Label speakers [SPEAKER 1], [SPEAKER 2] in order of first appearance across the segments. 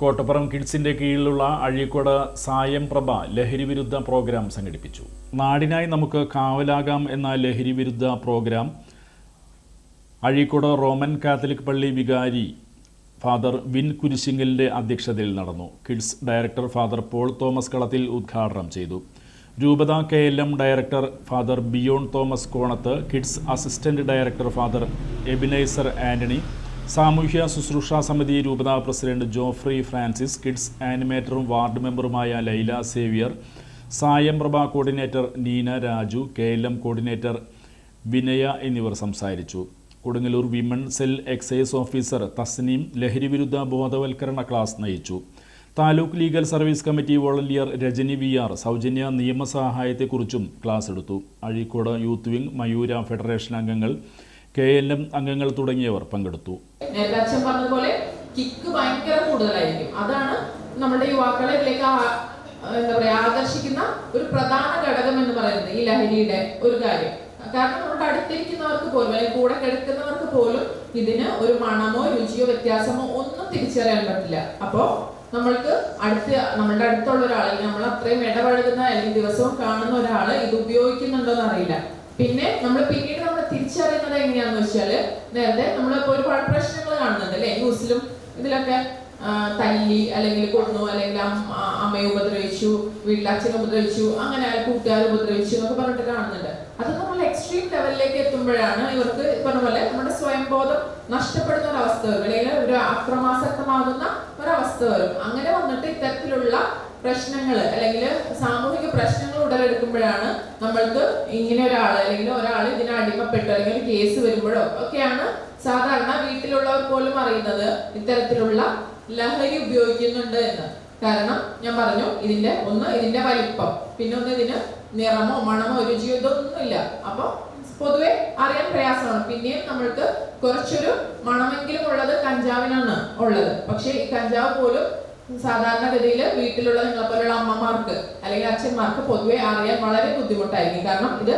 [SPEAKER 1] കോട്ടപ്പുറം കിഡ്സിന്റെ കീഴിലുള്ള അഴീക്കോട് സായം പ്രഭ ലഹരി വിരുദ്ധ പ്രോഗ്രാം സംഘടിപ്പിച്ചു. നാടിനായി നമുക്ക് കാവലാകാം എന്ന ലഹരി വിരുദ്ധ പ്രോഗ്രാം അഴീക്കോട് റോമൻ കാത്തലിക് പള്ളി വികാരി ഫാദർ വിൻ കുരിശിങ്കലിന്റെ അധ്യക്ഷതയിൽ നടന്നു. Kids director father Paul Thomas Kalathil ഉദ്ഘാടനം ചെയ്തു. രൂപത K L M director father Biyon Thomas Konath kids assistant director father Ebenezer Antony സാമൂഹ്യ ശുശ്രൂഷ സമിതി രൂപതാ പ്രസിഡന്റ് ജോഫ്രി ഫ്രാൻസിസ് കിഡ്സ് ആനിമേറ്ററും ward മെമ്പറുമായ Laila Xavier Sayam Prabha coordinator Neena Raju K L M coordinator Vinaya എന്നിവർ സംസാരിച്ചു. Kodungallur women cell excise officer Thasneem ലഹരിവിരുദ്ധ ബോധവൽക്കരണ class നയിച്ചു. Taluk legal service committee volunteer Rajani V R സൗജന്യ നിയമസഹായത്തെക്കുറിച്ചും class എടുത്തു. Azhikode youth wing Mayura federation അംഗങ്ങൾ K L M അംഗങ്ങൾ തുടങ്ങിയവർ പങ്കെടുത്തു.
[SPEAKER 2] നേരത്തെ പറഞ്ഞതുപോലെ കിക്ക് ഭയങ്കര കൂടുതലായിരിക്കും. അതാണ് നമ്മുടെ യുവാക്കളെ ഇതിലേക്ക് എന്താ പറയാ ആകർഷിക്കുന്ന ഒരു പ്രധാന ഘടകം എന്ന് പറയുന്നത് ഈ ലഹരിയുടെ ഒരു കാര്യം. കാരണം നമ്മുടെ അടുത്തിരിക്കുന്നവർക്ക് പോലും അല്ലെങ്കിൽ കൂടെ കിടക്കുന്നവർക്ക് പോലും ഇതിന് ഒരു മണമോ രുചിയോ വ്യത്യാസമോ ഒന്നും തിരിച്ചറിയാൻ പറ്റില്ല. അപ്പോ നമ്മൾക്ക് അടുത്ത് നമ്മളുടെ അടുത്തുള്ള ഒരാൾ നമ്മൾ അത്രയും ഇടപഴകുന്ന അല്ലെങ്കിൽ ദിവസവും കാണുന്ന ഒരാൾ ഇത് ഉപയോഗിക്കുന്നുണ്ടോ എന്ന് അറിയില്ല. പിന്നെ നമ്മൾ പിന്നീട് തിരിച്ചറിയുന്നത് എങ്ങനെയാന്ന് വെച്ചാൽ നേരത്തെ നമ്മളിപ്പോ ഒരുപാട് പ്രശ്നങ്ങൾ കാണുന്നുണ്ട് അല്ലെ? ന്യൂസിലും ഇതിലൊക്കെ തല്ലി അല്ലെങ്കിൽ കൊന്നു അല്ലെങ്കിൽ അമ്മയെ ഉപദ്രവിച്ചു വീട്ടിൽ അച്ഛനെ ഉപദ്രവിച്ചു അങ്ങനെ കൂട്ടുകാരെ ഉപദ്രവിച്ചു എന്നൊക്കെ പറഞ്ഞിട്ട് കാണുന്നുണ്ട്. അത് നമ്മൾ എക്സ്ട്രീം ലെവലിലേക്ക് എത്തുമ്പോഴാണ് ഇവർക്ക് പറഞ്ഞ പോലെ നമ്മുടെ സ്വയംബോധം നഷ്ടപ്പെടുന്ന ഒരു അവസ്ഥ വരും. അല്ലെങ്കിൽ ഒരു അക്രമാസക്തമാകുന്ന ഒരവസ്ഥ വരും. അങ്ങനെ വന്നിട്ട് ഇത്തരത്തിലുള്ള പ്രശ്നങ്ങൾ അല്ലെങ്കിൽ സാമൂഹിക പ്രശ്നങ്ങൾ ഉടലെടുക്കുമ്പോഴാണ് നമ്മൾക്ക് ഇങ്ങനെ ഒരാൾ അല്ലെങ്കിൽ ഒരാൾ ഇതിന് അടിമപ്പെട്ടു അല്ലെങ്കിൽ കേസ് വരുമ്പോഴോ ഒക്കെയാണ് സാധാരണ വീട്ടിലുള്ളവർ പോലും അറിയുന്നത് ഇത്തരത്തിലുള്ള ലഹരി ഉപയോഗിക്കുന്നുണ്ട് എന്ന്. കാരണം ഞാൻ പറഞ്ഞു ഇതിന്റെ ഒന്ന് ഇതിന്റെ വലിപ്പം പിന്നെ ഒന്ന് ഇതിന് നിറമോ മണമോ രുചിയോ ഇതൊന്നുമില്ല അപ്പൊ പൊതുവെ അറിയാൻ പ്രയാസമാണ്. പിന്നെയും നമ്മൾക്ക് കുറച്ചൊരു മണമെങ്കിലും ഉള്ളത് കഞ്ചാവിനാണ് ഉള്ളത്. പക്ഷേ ഈ കഞ്ചാവ് പോലും സാധാരണഗതിയിൽ വീട്ടിലുള്ള നിങ്ങളെ പോലുള്ള അമ്മമാർക്ക് അല്ലെങ്കിൽ അച്ഛന്മാർക്ക് പൊതുവെ അറിയാൻ വളരെ ബുദ്ധിമുട്ടായിരിക്കും. കാരണം ഇത്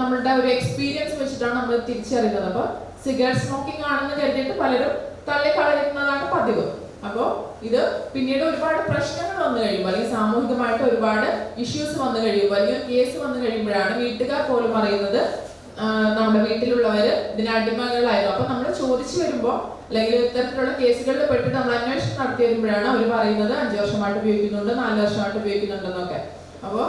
[SPEAKER 2] നമ്മളുടെ ഒരു എക്സ്പീരിയൻസ് വെച്ചിട്ടാണ് നമ്മൾ തിരിച്ചറിയുന്നത്. അപ്പൊ സിഗരറ്റ് സ്മോക്കിംഗ് ആണെന്ന് കരുതിയിട്ട് പലരും തള്ളിക്കളയുന്നതാണ് പതിവ്. അപ്പോ ഇത് പിന്നീട് ഒരുപാട് പ്രശ്നങ്ങൾ വന്നു കഴിയുമ്പോൾ അല്ലെങ്കിൽ സാമൂഹികമായിട്ട് ഒരുപാട് ഇഷ്യൂസ് വന്നു കഴിയുമ്പോൾ അല്ലെങ്കിൽ കേസ് വന്നു കഴിയുമ്പോഴാണ് വീട്ടുകാർ പോലും അറിയുന്നത് നമ്മുടെ വീട്ടിലുള്ളവര് ഇതിന് അടിമകളായിരുന്നു അപ്പൊ നമ്മൾ ചോദിച്ചു വരുമ്പോ അല്ലെങ്കിൽ ഇത്തരത്തിലുള്ള കേസുകളിൽ പെട്ടിട്ട് നമ്മൾ അന്വേഷണം നടത്തി വരുമ്പോഴാണ് അവർ പറയുന്നത് അഞ്ചു വർഷമായിട്ട് ഉപയോഗിക്കുന്നുണ്ട് നാല് വർഷമായിട്ട് ഉപയോഗിക്കുന്നുണ്ടെന്നൊക്കെ. അപ്പോ